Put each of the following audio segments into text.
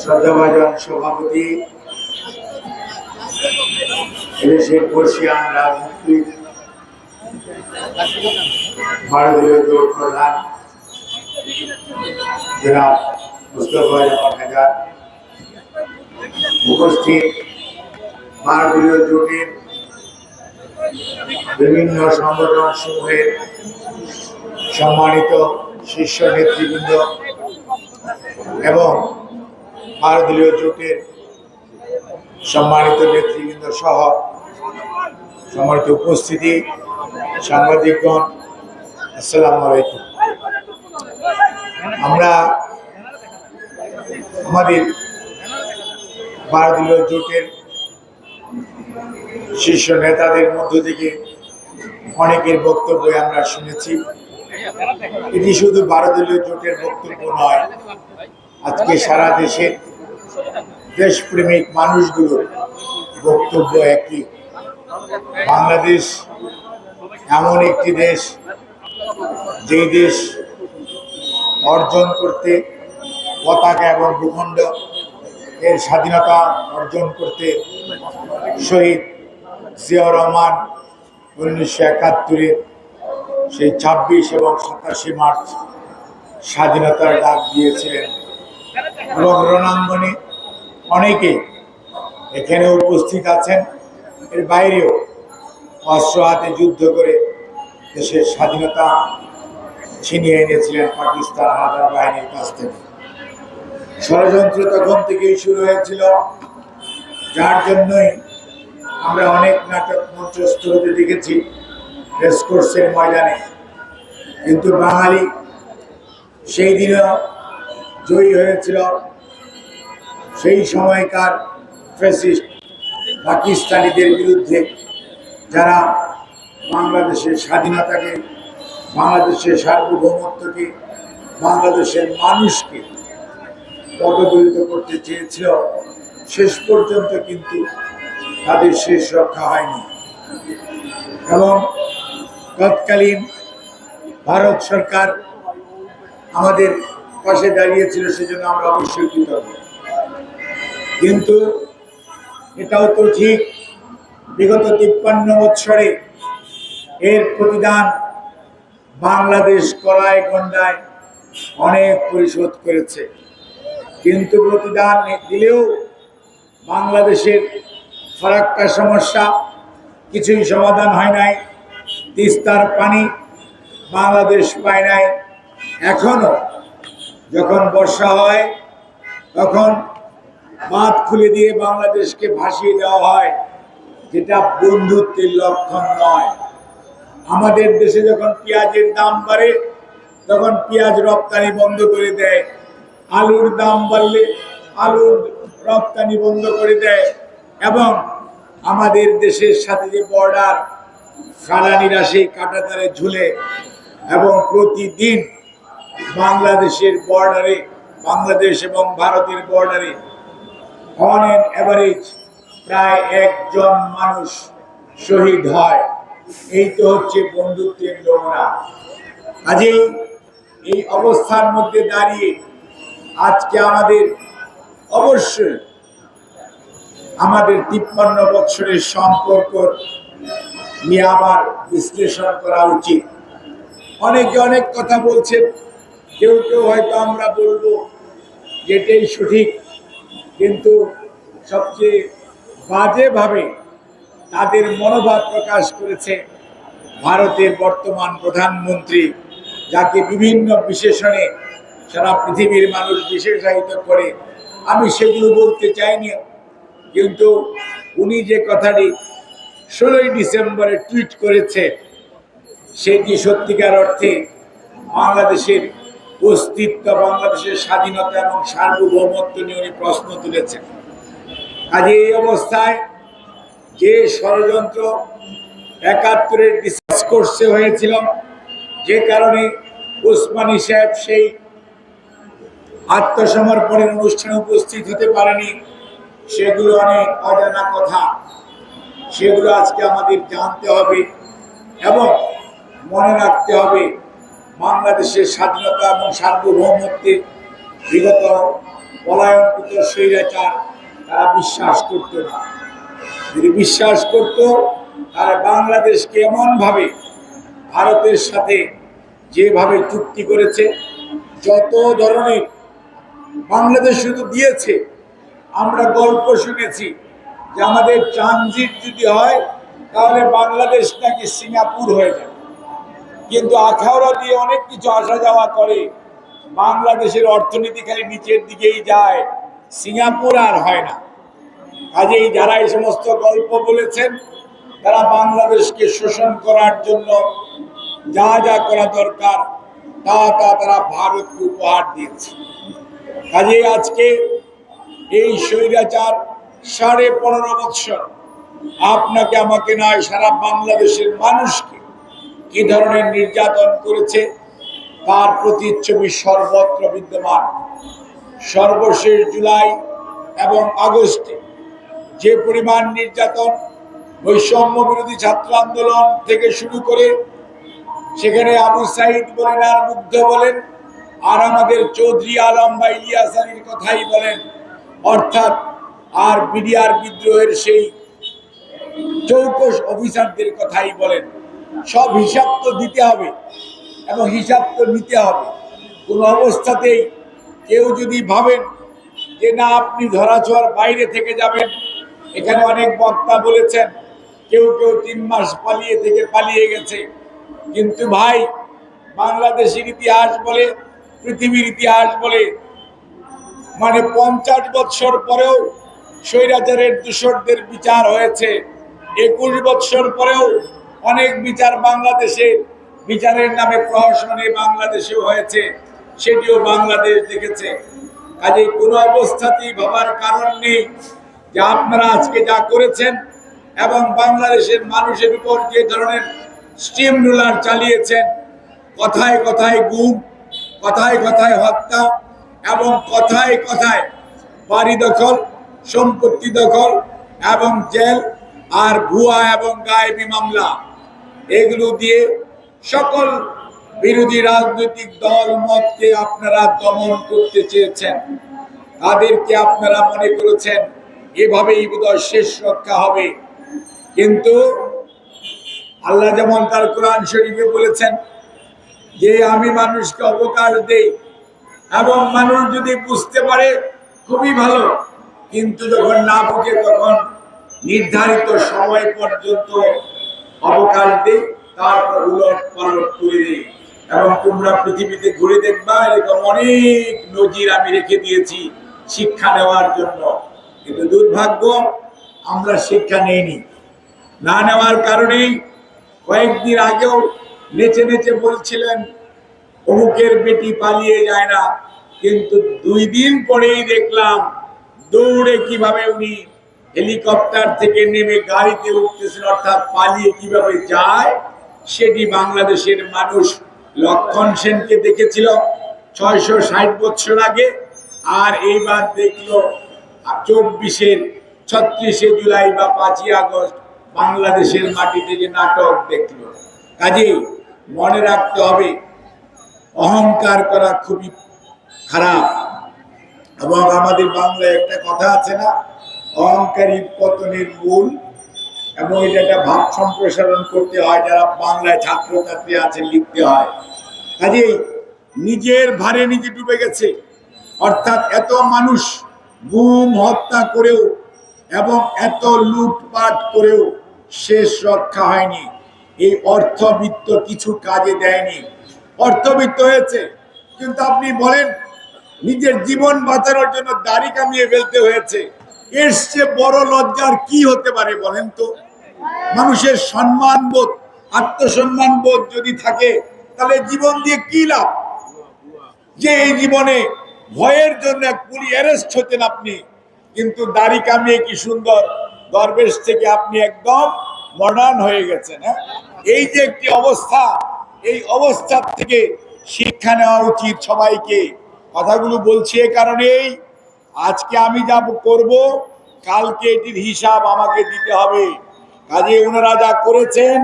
শ্রদ্ধাভাজন সভাপতি এদেশের ভারতীয় প্রধান জনাব মুস্তফা উপস্থিত, ভারতীয় জোটের বিভিন্ন সংগঠন সমূহের সম্মানিত শীর্ষ নেতৃবৃন্দ এবং ভারতীয় জোটের সম্মানিত নেতৃবৃন্দ সহ সম্মানিত উপস্থিতি, সাংবাদিকগণ, আসসালামু আলাইকুম। আমরা আমাদের ভারতীয় জোটের শীর্ষ নেতাদের মধ্য থেকে অনেকের বক্তব্য আমরা শুনেছি। এটি শুধু ভারতীয় জোটের বক্তব্য নয় আজকে সারা দেশে দেশপ্রেমিক মানুষগুলোর বক্তব্য একই বাংলাদেশ এমন একটি দেশ, যেই দেশ অর্জন করতে পতাকা এবং ভূখণ্ড এর স্বাধীনতা অর্জন করতে শহীদ জিয়াউর রহমান উনিশশো একাত্তরের সেই ছাব্বিশ এবং সাতাশে মার্চ স্বাধীনতার ডাক দিয়েছিলেন। এবং অনেকে এখানে উপস্থিত আছেন। এর বাইরেও অস্ত্র হাতে যুদ্ধ করে দেশের স্বাধীনতা ছিনিয়ে এনেছিলেন পাকিস্তান হানাদার বাহিনীর কাছ থেকে। ষড়যন্ত্র তখন থেকেই শুরু হয়েছিল। যার জন্যই আমরা অনেক নাটক মঞ্চস্থ হতে দেখেছি রেসকোর্সের ময়দানে। কিন্তু বাঙালি সেই দিনও জয়ী হয়েছিল সেই সময়কার ফ্যাসিস্ট পাকিস্তানিদের বিরুদ্ধে যারা বাংলাদেশের স্বাধীনতাকে, বাংলাদেশের সার্বভৌমত্বকে, বাংলাদেশের মানুষকে পদদলিত করতে চেয়েছিল, শেষ পর্যন্ত কিন্তু তাদের শেষ রক্ষা হয়নি। এবং তৎকালীন ভারত সরকার আমাদের পাশে দাঁড়িয়েছিল সেজন্য আমরা অবশ্যই কৃতজ্ঞ। কিন্তু এটাও তো ঠিক, বিগত তিপ্পান্ন বৎসরে এর প্রতিদান বাংলাদেশ কলায় গন্ডায় অনেক পরিশোধ করেছে। কিন্তু প্রতিদান দিলেও বাংলাদেশের ফারাক্কা সমস্যা, কিছুই সমাধান হয় নাই, তিস্তার পানি বাংলাদেশ পায় নাই। এখনও যখন বর্ষা হয়, তখন বাঁধ খুলে দিয়ে বাংলাদেশকে ভাসিয়ে দেওয়া হয়, যেটা বন্ধুত্বের লক্ষণ নয়। আমাদের দেশে যখন পেঁয়াজের দাম বাড়ে, তখন পেঁয়াজ রপ্তানি বন্ধ করে দেয়। আলুর দাম বাড়লে আলুর রপ্তানি বন্ধ করে দেয় এবং আমাদের দেশের সাথে যে বর্ডার ফালানিরা সেই কাটাতারে ঝুলে এবং প্রতিদিন বাংলাদেশের বর্ডারে বাংলাদেশ এবং ভারতের বর্ডারে অন অ্যান অ্যাভারেজ প্রায় একজন মানুষ শহীদ হয়। এই তো হচ্ছে বন্ধুত্বের নমুনা। কাজেই এই অবস্থার মধ্যে দাঁড়িয়ে আজকে আমাদের অবশ্যই আমাদের তিপ্পান্ন বৎসরের সম্পর্ক নিয়ে আবার বিশ্লেষণ করা উচিত। অনেকে অনেক কথা বলছেন কেউ কেউ হয়তো আমরা বলব যেটাই সঠিক, কিন্তু সবচেয়ে বাজেভাবে তাদের মনোভাব প্রকাশ করেছে ভারতের বর্তমান প্রধানমন্ত্রী, যাকে বিভিন্ন বিশেষণে সারা পৃথিবীর মানুষ বিশেষায়িত করে। আমি সেগুলো বলতে চাইনি, কিন্তু উনি যে কথাটি ষোলোই ডিসেম্বরে টুইট করেছে, সেটি সত্যিকার অর্থে বাংলাদেশের অস্তিত্ব বাংলাদেশের স্বাধীনতা এবং সার্বভৌমত্ব নিয়ে উনি প্রশ্ন তুলেছেন। কাজে এই অবস্থায় যে ষড়যন্ত্র একাত্তরের ডিসকাস কোর্সে হয়েছিল, যে কারণে উসমানী সাহেব সেই আত্মসমর্পণের অনুষ্ঠানে উপস্থিত হতে পারেনি, সেগুলো অনেক অজানা কথা। সেগুলো আজকে আমাদের জানতে হবে এবং মনে রাখতে হবে বাংলাদেশের স্বাধীনতা এবং সার্বভৌমত্বে বিগত পলায়নকৃত স্বৈরাচার তারা বিশ্বাস করত না। যদি বিশ্বাস করত তারা বাংলাদেশকে এমনভাবে ভারতের সাথে যেভাবে চুক্তি করেছে, যত ধরনের বাংলাদেশ শুধু দিয়েছে, আমরা গল্প শুনেছি যে আমাদের ট্রানজিট যদি হয়, তাহলে বাংলাদেশ নাকি সিঙ্গাপুর হয়ে যাবে। কিন্তু আখাউড়া দিয়ে অনেক কিছু আসা যাওয়া করে। বাংলাদেশের অর্থনীতি খালি নিচের দিকেই যায়। সিঙ্গাপুর আর হয় না। কাজেই যারা এই সমস্ত গল্প বলেছেন, তারা বাংলাদেশকে শোষণ করার জন্য যা যা করা দরকার, তা তা তারা ভারতকে উপহার দিয়েছে। কাজেই আজকে এই স্বৈরাচার সাড়ে পনেরো বৎসর, আপনাকে, আমাকে নয়, সারা বাংলাদেশের মানুষকে কি ধরনের নির্যাতন করেছে তার প্রতিচ্ছবি সর্বত্র বিদ্যমান। সর্বশেষ জুলাই এবং আগস্টে যে পরিমাণ নির্যাতন, বৈষম্য বিরোধী ছাত্র আন্দোলন থেকে শুরু করে সেখানে আবু সাইদ বলেন আর মুগ্ধ বলেন, আর আমাদের চৌধুরী আলম বা ইলিয়াস আলীর কথাই বলেন। অর্থাৎ আর বিডিআর বিদ্রোহের সেই চৌকস অফিসারদের কথাই বলেন। সব হিসাব তো দিতে হবে এবং হিসাব তো নিতে হবে। কোনো অবস্থাতেই কেউ যদি ভাবেন যে না, আপনি ধরাছোঁয়ার বাইরে থেকে যাবেন, এখানে অনেক বক্তা বলেছেন, কেউ কেউ তিন মাস পালিয়ে থেকে পালিয়ে গেছে। কিন্তু ভাই, বাংলাদেশের ইতিহাস বলে, পৃথিবীর ইতিহাস বলে মানে পঞ্চাশ বৎসর পরেও স্বৈরাচারের দূষরদের বিচার হয়েছে। একুশ বৎসর পরেও অনেক বিচার বাংলাদেশে, বিচারের নামে প্রহসনে বাংলাদেশেও হয়েছে, সেটিও বাংলাদেশ দেখেছে। কাজে কোনো অবস্থাতেই ভাবার কারণ নেই যে আপনারা আজকে যা করেছেন এবং বাংলাদেশের মানুষের উপর যে ধরনের স্টিম রুলার চালিয়েছেন, কথায় কথায় গুম, কথায় কথায় হত্যা এবং কথায় কথায় বাড়ি দখল, সম্পত্তি দখল এবং জেল আর ভুয়া এবং গায়েবী মামলা। এগুলো দিয়ে সকল বিরোধী রাজনৈতিক দল, মতকে আপনারা দমন করতে চেয়েছেন। তাদেরকে আপনারা মনে করেছেন, এভাবেই বোধহয় শেষ রক্ষা হবে। কিন্তু আল্লাহ যেমন তার কোরআন শরীফে বলেছেন যে, আমি মানুষকে অবকাশ দেই এবং মানুষ যদি বুঝতে পারে, খুবই ভালো। কিন্তু যখন না বুঝে, তখন নির্ধারিত সময় পর্যন্ত অবকাশ দেই তারপর উলট পালট করে দিই। এবং তোমরা পৃথিবীতে ঘুরে দেখবা, এরকম অনেক নজির আমি রেখে দিয়েছি শিক্ষা নেওয়ার জন্য। কিন্তু দুর্ভাগ্য, আমরা শিক্ষা নেইনি। না নেওয়ার কারণেই কয়েকদিন আগেও নেচে নেচে বলছিলেন, অমুকের বেটি পালিয়ে যায় না। কিন্তু দুই দিন পরেই দেখলাম, দৌড়ে কীভাবে উনি হেলিকপ্টার থেকে নেমে গাড়িতে উঠতেছেন অর্থাৎ পালিয়ে কীভাবে যায় সেটি বাংলাদেশের মানুষ লক্ষণ সেনকে দেখেছিল ছয়শো ষাট বছর আগে। আর এইবার দেখল চব্বিশের ছত্রিশে জুলাই বা পাঁচই আগস্ট বাংলাদেশের মাটিতে যে নাটক দেখল। কাজেই মনে রাখতে হবে, অহংকার করা খুবই খারাপ। এবং আমাদের বাংলায় একটা কথা আছে না অহংকারী পতনের মূল এবং এটা একটা ভাব সম্প্রসারণ করতে হয়, যারা বাংলায় ছাত্রছাত্রী আছে, লিখতে হয়। কাজেই নিজের ভারে নিজে ডুবে গেছে। অর্থাৎ এত মানুষ গুম, হত্যা করেও এবং এত লুটপাট করেও শেষ রক্ষা হয়নি। এই অর্থবিত্ত কিছু কাজে দেয়নি। অর্থবিত্ত হয়েছে। কিন্তু আপনি বলেন, নিজের জীবন বাঁচানোর জন্য দাড়ি কামিয়ে ফেলতে হয়েছে। এর চেয়ে বড় লজ্জার কি হতে পারে বলেন তো? মানুষের সম্মান বোধ আত্মসম্মান বোধ যদি থাকে, তাহলে জীবন দিয়ে কি লাভ? যে এই জীবনে ভয়ের জন্য পুলি অ্যারেস্ট হতেন আপনি, কিন্তু দাড়ি কামিয়ে কি সুন্দর, দরবেশ থেকে আপনি একদম মডার্ন হয়ে গেছেন হ্যাঁ? এই যে একটি অবস্থা, এই অবস্থা থেকে শিক্ষা নেওয়া উচিত সবাইকে। কথাগুলো বলছি এ কারণেই আজকে আমি যা করব, কালকে এটির হিসাব আমাকে দিতে হবে। কাজে ওনারা যা করেছেন,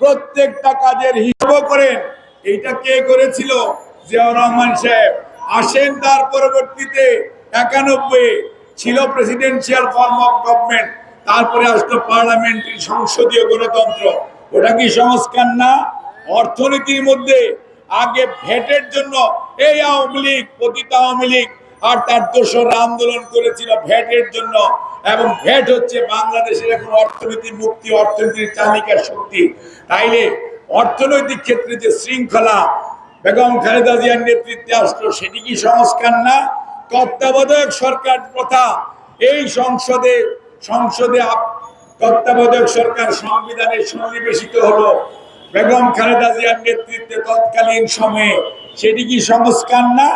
প্রত্যেকটা কাজের হিসাবও করেন। এইটা কে করেছিল? জিয়াউর রহমান সাহেব। আসেন তার পরবর্তীতে একানব্বই ছিল প্রেসিডেন্সিয়াল ফর্ম অফ গভর্নমেন্ট তারপরে আসলো পার্লামেন্টারি সংসদীয় গণতন্ত্র। ওটা কি সংস্কার না? অর্থনীতির মধ্যে আগে ভেটের জন্য এই আওয়ামী লীগ পতিত আওয়ামী লীগ আর তার দোসর আন্দোলন করেছিল ভ্যাটের জন্য। এবং ভ্যাট হচ্ছে বাংলাদেশের এখন অর্থনীতি, মুক্তি, অর্থনীতির চালিকা শক্তি। তাইলে অর্থনৈতিক ক্ষেত্রে যে শৃঙ্খলা, বেগম খালেদা জিয়ার নেতৃত্বে আসলো, সেটি কি সংস্কার না? তত্ত্বাবধায়ক সরকার প্রথা এই সংসদে সংসদে তত্ত্বাবধায়ক সরকার সংবিধানে সন্নিবেশিত হলো বেগম খালেদা জিয়ার নেতৃত্বে তৎকালীন সময়ে। সেটি কি সংস্কার না?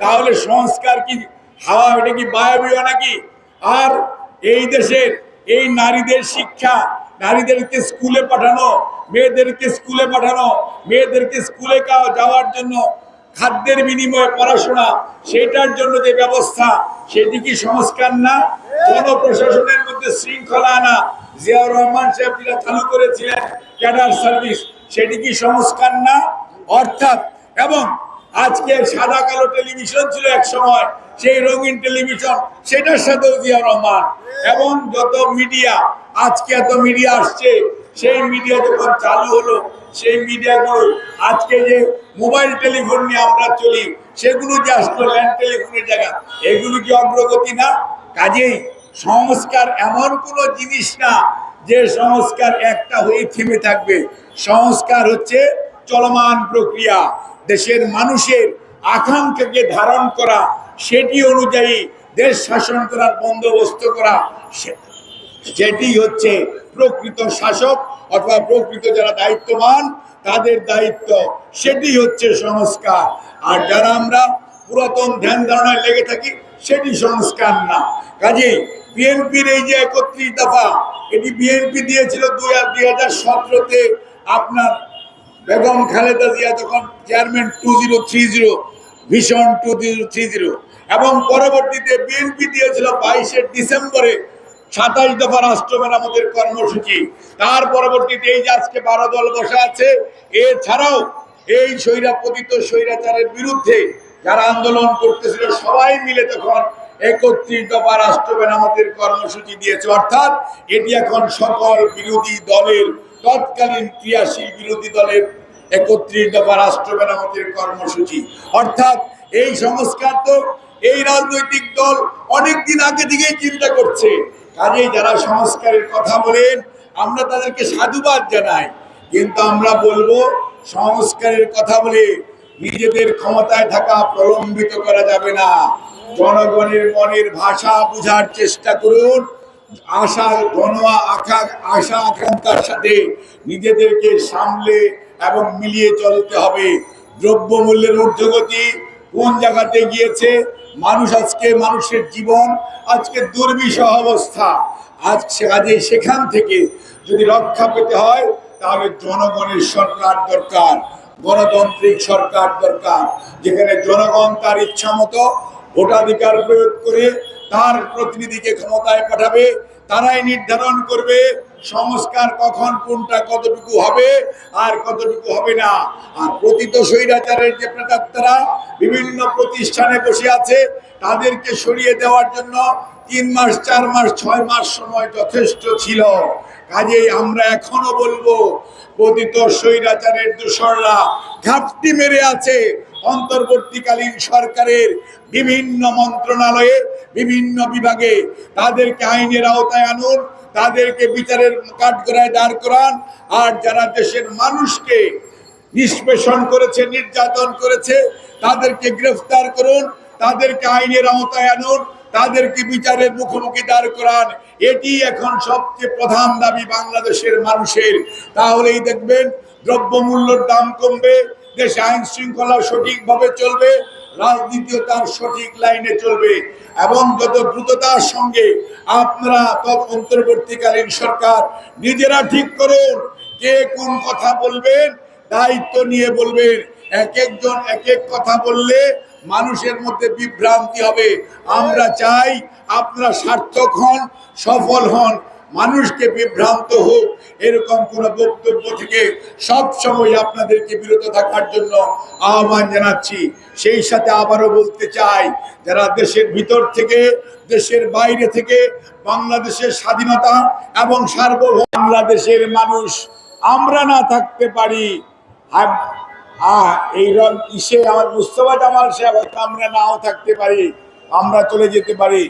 তাহলে সংস্কার কি? হাওয়া এটা কি বায়বীয় নাকি? আর এই দেশের, এই নারীদের শিক্ষা, নারীদেরকে স্কুলে পাঠানো, মেয়েদেরকে স্কুলে পাঠানো, মেয়েদেরকে স্কুলে যাওয়ার জন্য খাদ্যের বিনিময়ে পড়াশোনা, সেটার জন্য যে ব্যবস্থা, সেটি কি সংস্কার না? জনপ্রশাসনের মধ্যে শৃঙ্খলা আনা জিয়াউর রহমান সাহেব যেটা চালু করেছিলেন, ক্যাডার সার্ভিস, সেটি কি সংস্কার না? অর্থাৎ, এবং আজকে সাদা কালো টেলিভিশন ছিল এক সময়, সেই রঙিন টেলিভিশন, সেটার সাথেও জিয়া রহমান। এবং যত মিডিয়া, আজকে এত মিডিয়া আসছে, সেই মিডিয়া যখন চালু হলো, সেই মিডিয়াগুলো আজকে যে মোবাইল টেলিফোন নিয়ে আমরা চলি, সেগুলো যে আসলো ল্যান্ড টেলিফোনের জায়গা, এগুলো কি অগ্রগতি না? কাজেই সংস্কার এমন কোনো জিনিস না যে সংস্কার একটা হয়ে থেমে থাকবে। সংস্কার হচ্ছে চলমান প্রক্রিয়া। দেশের মানুষের আকাঙ্ক্ষাকে ধারণ করা, সেটি অনুযায়ী দেশ শাসন করার বন্দোবস্ত করা, সে- যেটি হচ্ছে প্রকৃত শাসক অথবা প্রকৃত যারা দায়িত্ববান, তাদের দায়িত্ব, সেটি হচ্ছে সংস্কার। আর যারা আমরা পুরাতন ধ্যান ধারণায় লেগে থাকি, সেটি সংস্কার না। কাজে বিএনপির এই যে একত্রিশ দফা, এটি বিএনপি দিয়েছিল দুই হাজার সতেরোতে আপনার বেগম খালেদা জিয়া তখন chairman two zero three zero vision two zero three zero এবং পরবর্তীতে বিএনপি দিয়েছিল বাইশে ডিসেম্বরে সাতাশ দফা রাষ্ট্র মেরামতের কর্মসূচি। তার পরবর্তীতে এই যে আজকে বারো দল বসে আছে, এছাড়াও এই স্বৈরা পতিত স্বৈরাচারের বিরুদ্ধে যারা আন্দোলন করতেছিল, সবাই মিলে তখন একত্রিশ দফা রাষ্ট্র মেরামতের কর্মসূচি দিয়েছে। অর্থাৎ এটি এখন সকল বিরোধী দলের তৎকালীন ক্রিয়াশীল বিরোধী দলের একত্রিশ দফা রাষ্ট্র মেরামতের কর্মসূচি। অর্থাৎ এই সংস্কার তো এই রাজনৈতিক দল অনেকদিন আগে থেকেই চিন্তা করছে। কাজেই যারা সংস্কারের কথা বলেন, আমরা তাদেরকে সাধুবাদ জানাই। কিন্তু আমরা বলব, সংস্কারের কথা বলে নিজেদের ক্ষমতায় থাকা প্রলম্বিত করা যাবে না। জনগণের মনের ভাষা বোঝার চেষ্টা করুন আশা গণ আখা আশা আকাঙ্ক্ষার সাথে নিজেদেরকে সামলে এবং মিলিয়ে চলতে হবে। দ্রব্যমূল্যের ঊর্ধ্বগতি কোন জায়গাতে গিয়েছে? মানুষ আজকে মানুষের জীবন, আজকে দুর্বিষহ অবস্থা। আজ কাজে সেখান থেকে যদি রক্ষা পেতে হয়, তাহলে জনগণের সরকার দরকার, গণতান্ত্রিক সরকার দরকার, যেখানে জনগণ তার ইচ্ছা মতো ভোটাধিকার প্রয়োগ করে তার প্রতিনিধিকে ক্ষমতায় পাঠাবে, তারাই নির্ধারণ করবে সংস্কার কখন, কোনটা কতটুকু হবে আর কতটুকু হবে না। আর প্রতীত স্বৈরাচারের যে প্রেতাত্মারা বিভিন্ন প্রতিষ্ঠানে বসে আছে তাদেরকে সরিয়ে দেওয়ার জন্য তিন মাস, চার মাস, ছয় মাস সময় যথেষ্ট ছিল। কাজেই আমরা এখনও বলব পতিত স্বৈরাচারের দূষররা ঘাপটি মেরে আছে। অন্তর্বর্তীকালীন সরকারের বিভিন্ন মন্ত্রণালয়ে, বিভিন্ন বিভাগে তাদেরকে আইনের আওতায় আনুন, তাদেরকে বিচারের কাঠগড়ায় দাঁড় করান, আর যারা দেশের মানুষকে নিষ্পেষণ করেছে, নির্যাতন করেছে, তাদেরকে গ্রেফতার করুন। তাদেরকে আইনের আওতায় আনুন, তাদেরকে বিচারের মুখোমুখি দাঁড় করান। এটি এখন সবচেয়ে প্রধান দাবি বাংলাদেশের মানুষের। তাহলেই দেখবেন দ্রব্যমূল্যের দাম কমবে, দেশে আইন শৃঙ্খলা সঠিকভাবে চলবে, রাজনীতিও তার সঠিক লাইনে চলবে। এবং যত দ্রুততার সঙ্গে আপনারা অন্তর্বর্তীকালীন সরকার নিজেরা ঠিক করুন, কে কোন কথা বলবেন, দায়িত্ব নিয়ে বলবেন। এক একজন এক এক কথা বললে মানুষের মধ্যে বিভ্রান্তি হবে। আমরা চাই আপনারা সার্থক হন, সফল হন, মানুষকে বিভ্রান্ত হোক, এরকম কোন বক্তব্য থেকে সবসময় আপনাদেরকে বিরত থাকার জন্য আহ্বান জানাচ্ছি। সেই সাথে আবারও বলতে চাই, যারা দেশের ভিতর থেকে, দেশের বাইরে থেকে, বাংলাদেশের স্বাধীনতা এবং সার্বভৌম বাংলাদেশের মানুষ, আমরা না থাকতে পারি। আহ, এই রং ইসে আমার মুস্তফা জামাল সাহেব হয়তো আমরা নাও থাকতে পারি আমরা চলে যেতে পারি।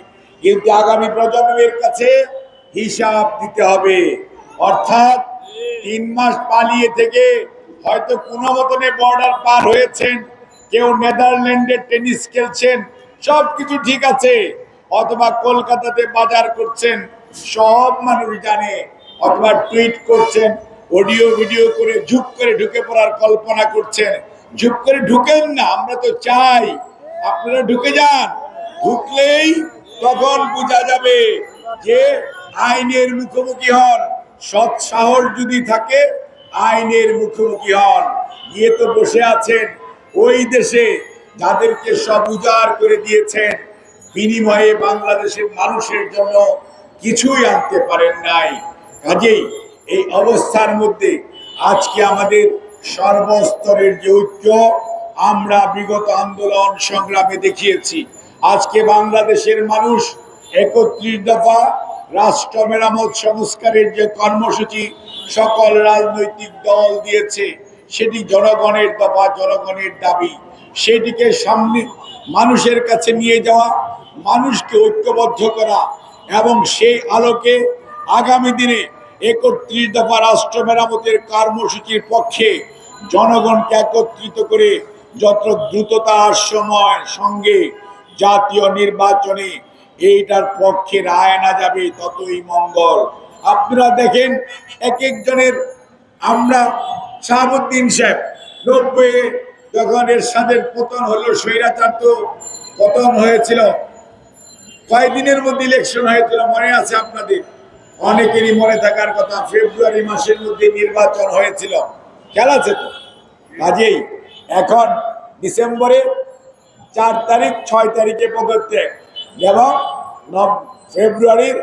কিন্তু আগামী প্রজন্মের কাছে হিসাব দিতে হবে। অর্থাৎ তিন মাস পালিয়ে থেকে হয়তো কোনো বর্ডার পার হয়েছেন কেউ নেদারল্যান্ডে টেনিস খেলছেন সব কিছু ঠিক আছে অথবা কলকাতাতে বাজার করছেন সব মানুষ জানে অথবা টুইট করছেন অডিও ভিডিও করে ঝুপ করে ঢুকে পড়ার কল্পনা করছেন। ঝুপ করে ঢুকেন না, আমরা তো চাই। আপনারা ঢুকে যান। ঢুকলেই তখন বোঝা যাবে যে আইনের মুখোমুখি হন। সৎ সাহস যদি থাকে, আইনের মুখোমুখি হন। গিয়ে তো বসে আছেন। ওই দেশে যাদেরকে সব উজাড় করে দিয়েছেন, বিনিময়ে বাংলাদেশের মানুষের জন্য কিছুই আনতে পারেন নাই। কাজেই এই অবস্থার মধ্যে আজকে আমাদের সর্বস্তরের যে ঐক্য, আমরা বিগত আন্দোলন সংগ্রামে দেখিয়েছি। আজকে বাংলাদেশের মানুষ একত্রিশ দফা রাষ্ট্র মেরামত সংস্কারের যে কর্মসূচি সকল রাজনৈতিক দল দিয়েছে, সেটি জনগণের দফা, জনগণের দাবি। সেটিকে সামনে মানুষের কাছে নিয়ে যাওয়া, মানুষকে ঐক্যবদ্ধ করা এবং সেই আলোকে আগামী দিনে একত্রিশ দফা রাষ্ট্র মেরামতের কর্মসূচির পক্ষে জনগণকে একত্রিত করে যত দ্রুততার সময় সঙ্গে জাতীয় নির্বাচনে এইটার পক্ষে রায় না যাবে ততই মঙ্গল। আপনারা দেখেন এক একজনের আমরা শাহাবুদ্দিন সাহেব, নব্বই যখন এরশাদের পতন হলো স্বৈরাচার তো পতন হয়েছিল। কয়েকদিনের মধ্যে ইলেকশন হয়েছিল মনে আছে আপনাদের? অনেকেরই মনে থাকার কথা, ফেব্রুয়ারি মাসের মধ্যে নির্বাচন হয়েছিল। খেলা তো? কাজেই এখন ডিসেম্বরে চার তারিখ, ছয় তারিখে পদত্যাগ এবং ফেব্রুয়ারির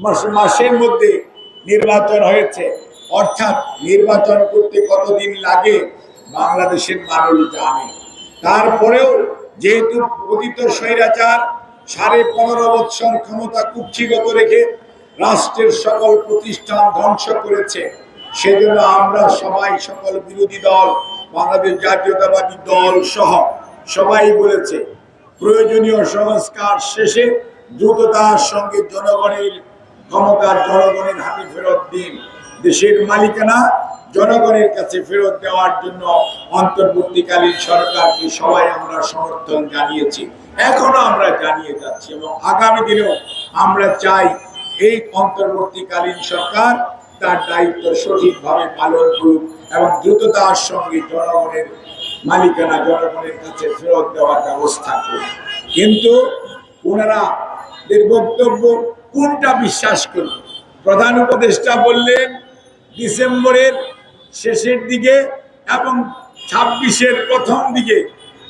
মাস- মাসের মধ্যে নির্বাচন হয়েছে। অর্থাৎ নির্বাচন করতে কতদিন লাগে, বাংলাদেশের মানুষ জানে। তারপরেও যেহেতু পতিত স্বৈরাচার, সাড়ে পনেরো বৎসর ক্ষমতা কুক্ষিগত রেখে রাষ্ট্রের সকল প্রতিষ্ঠান ধ্বংস করেছে। সেজন্য আমরা সবাই সকল বিরোধী দল, বাংলাদেশ জাতীয়তাবাদী দল সহ সবাই বলেছে, প্রয়োজনীয় সংস্কার শেষে দ্রুততার সঙ্গে জনগণের ক্ষমতার জনগণের হাতে ফেরত দিন। দেশের মালিকানা জনগণের কাছে ফেরত দেওয়ার জন্য অন্তর্বর্তীকালীন সরকারকে সবাই আমরা সমর্থন জানিয়েছি। এখনও আমরা জানিয়ে যাচ্ছি এবং আগামী দিনেও আমরা চাই এই অন্তর্বর্তীকালীন সরকার তার দায়িত্ব সঠিকভাবে পালন করুক এবং দ্রুততার সঙ্গে জনগণের মালিকানা, জনগণের কাছে ফেরত দেওয়ার ব্যবস্থা করুক। কিন্তু ওনারা বক্তব্য কোনটা বিশ্বাস করবে? প্রধান উপদেষ্টা বললেন, ডিসেম্বরের শেষের দিকে এবং ছাব্বিশের প্রথম দিকে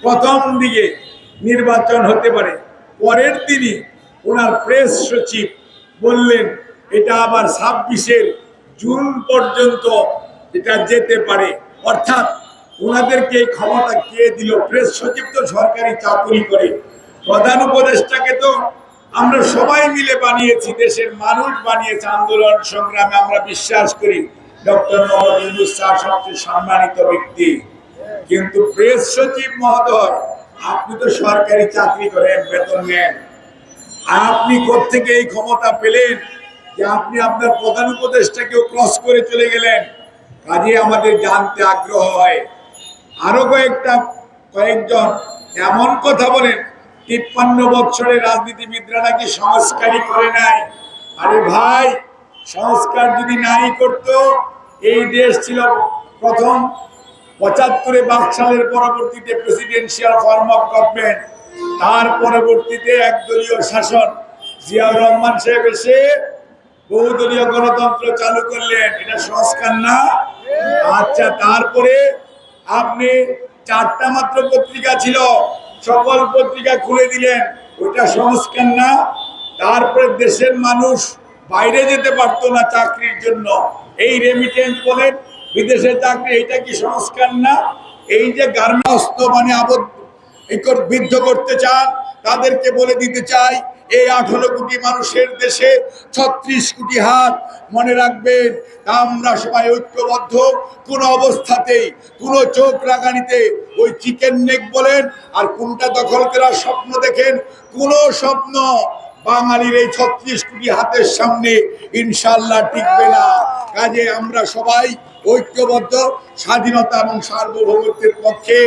প্রথম দিকে নির্বাচন হতে পারে। পরের দিনই ওনার প্রেস সচিব বললেন, এটা আবার ছাব্বিশের জুন পর্যন্ত এটা যেতে পারে। অর্থাৎ ওনাদেরকে এই ক্ষমতা কে দিল? প্রেস সচিব তো সরকারি চাকরি করে। প্রধান উপদেষ্টাকে তো আমরা সবাই মিলে বানিয়েছি, দেশের মানুষ বানিয়েছে আন্দোলন সংগ্রামে, আমরা বিশ্বাস করি। ডক্টর মোহাম্মদ ইউনুস স্যার সবচেয়ে সম্মানিত ব্যক্তি। কিন্তু প্রেস সচিব মহোদয়, আপনি তো সরকারি চাকরি করেন বেতন নেন। আপনি থেকে এই ক্ষমতা পেলেন যে আপনি আপনার প্রধান উপদেষ্টাকেও ক্রস করে চলে গেলেন? কাজে আমাদের জানতে আগ্রহ হয়। আরও কয়েকটা, কয়েকজন এমন কথা বলেন, তিপ্পান্ন বছরের রাজনীতিবিদরা নাকি সংস্কারই করে নাই। আরে ভাই, সংস্কার যদি নাই করতো, এই দেশ ছিল প্রথম পঁচাত্তরে বাকশালের পরবর্তীতে প্রেসিডেন্সিয়াল ফর্ম অফ গভর্নমেন্ট তার পরবর্তীতে একদলীয় শাসন জিয়াউর রহমান সাহেব এসে বহুদলীয় গণতন্ত্র চালু করলেন। এটা সংস্কার না। আচ্ছা তারপরে আপনি চারটা মাত্র পত্রিকা ছিল, সকল পত্রিকা খুলে দিলেন। ওইটা সংস্কার না। তারপরে দেশের মানুষ বাইরে যেতে পারতো না চাকরির জন্য। এই রেমিটেন্স বলেন, বিদেশে চাকরি, এটা কি সংস্কার না? এই যে গার্মেন্টস মানে আবদ্ধ বিদ্ধ করতে চান, তাদেরকে বলে দিতে চাই, এই আঠারো কোটি মানুষের দেশে ছত্রিশ কোটি হাত মনে রাখবেন, আমরা সবাই ঐক্যবদ্ধ, কোন অবস্থাতেই, কোনো চোখ রাগানিতে ওই চিকেন নেক বলেন, আর কোনটা দখল করার স্বপ্ন দেখেন, কোনো স্বপ্ন বাঙালির এই ছত্রিশ কোটি হাতের সামনে ইনশাল্লাহ টিকবে না। কাজে আমরা সবাই ঐক্যবদ্ধ, স্বাধীনতা এবং সার্বভৌমত্বের পক্ষে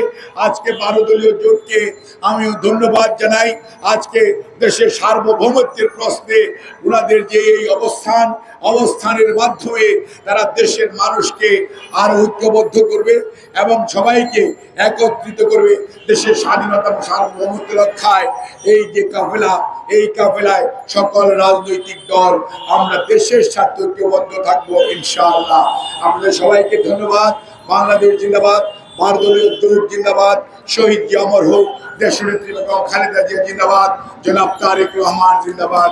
আজকে বারো দলীয় জোটকে আমিও ধন্যবাদ জানাই। আজকে দেশের সার্বভৌমত্বের প্রশ্নে ওনাদের যে এই অবস্থান, অবস্থানের মাধ্যমে তারা দেশের মানুষকে আর ঐক্যবদ্ধ করবে এবং সবাইকে একত্রিত করবে দেশের স্বাধীনতা এবং সার্বভৌমত্ব রক্ষায়। এই যে কাফেলা এই কাফেলায় সকল রাজনৈতিক দল, আমরা দেশের স্বার্থে ঐক্যবদ্ধ থাকব, ইনশাআল্লাহ। আপনাদের সবাইকে ধন্যবাদ। বাংলাদেশ জিন্দাবাদ, বারদলীয় দৌড় জিন্দাবাদ, শহীদ অমর হোক, দেশনেত্রী বেগম খালেদা জিয়া জিন্দাবাদ, জনাব তারেক রহমান জিন্দাবাদ।